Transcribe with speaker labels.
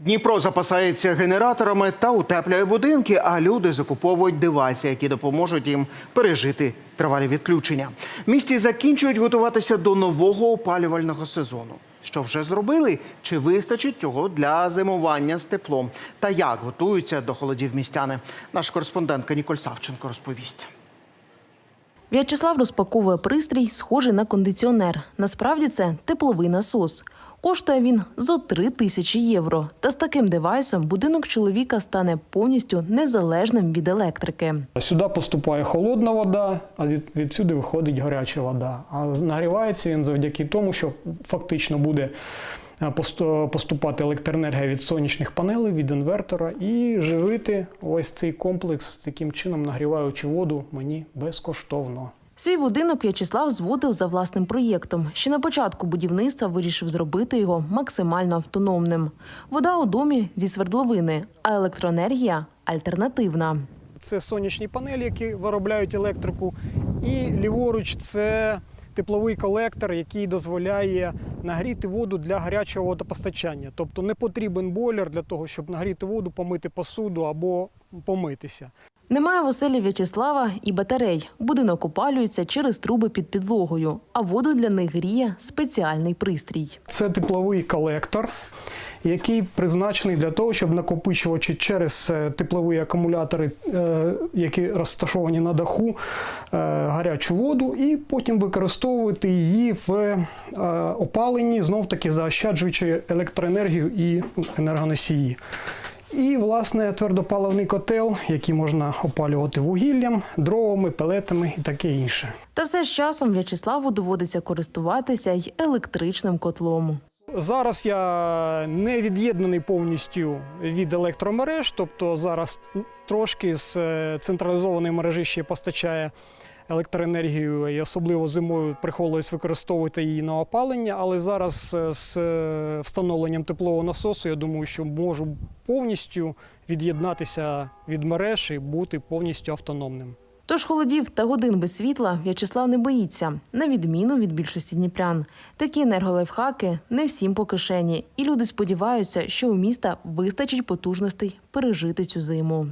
Speaker 1: Дніпро запасається генераторами та утеплює будинки, а люди закуповують девайси, які допоможуть їм пережити тривалі відключення. Місті закінчують готуватися до нового опалювального сезону. Що вже зробили? Чи вистачить цього для зимування з теплом? Та як готуються до холодів містяни? Наш кореспондентка Ніколь Савченко розповість.
Speaker 2: В'ячеслав розпаковує пристрій, схожий на кондиціонер. Насправді це тепловий насос. Коштує він зо 3 тисячі євро. Та з таким девайсом будинок чоловіка стане повністю незалежним від електрики.
Speaker 3: Сюди поступає холодна вода, а від, відсюди виходить гаряча вода. А нагрівається він завдяки тому, що фактично буде е, поступати електроенергія від сонячних панелей, від інвертора і живити ось цей комплекс таким чином, нагріваючи воду мені безкоштовно.
Speaker 2: Свій будинок В'ячеслав зводив за власним проєктом. Ще на початку будівництва вирішив зробити його максимально автономним. Вода у домі зі свердловини, а електроенергія альтернативна.
Speaker 3: Це сонячні панелі, які виробляють електрику, і ліворуч це тепловий колектор, який дозволяє нагріти воду для гарячого водопостачання. Тобто не потрібен бойлер для того, щоб нагріти воду, помити посуду або помитися.
Speaker 2: Немає в оселі В'ячеслава і батарей. Будинок опалюється через труби під підлогою, а воду для них гріє спеціальний пристрій.
Speaker 3: Це тепловий колектор, який призначений для того, щоб накопичувачі через е, теплові акумулятори, е, які розташовані на даху, е, гарячу воду, і потім використовувати її в опаленні, знов таки заощаджуючи електроенергію і енергоносії. І, власне, твердопаливний котел, який можна опалювати вугіллям, дровами, пелетами і таке інше.
Speaker 2: Та все з часом В'ячеславу доводиться користуватися й електричним котлом.
Speaker 3: Зараз я не від'єднаний повністю від електромереж, тобто зараз трошки з е, централізованої мережі ще постачає електроенергію, і особливо зимою приходилось використовувати її на опалення. Але зараз е, з е, встановленням теплового насосу я думаю, що можу повністю від'єднатися від мереж і бути повністю автономним.
Speaker 2: Тож холодів та годин без світла В'ячеслав не боїться, на відміну від більшості дніпрян. Такі енерголайфхаки не всім по кишені, і люди сподіваються, що у міста вистачить потужностей пережити цю зиму.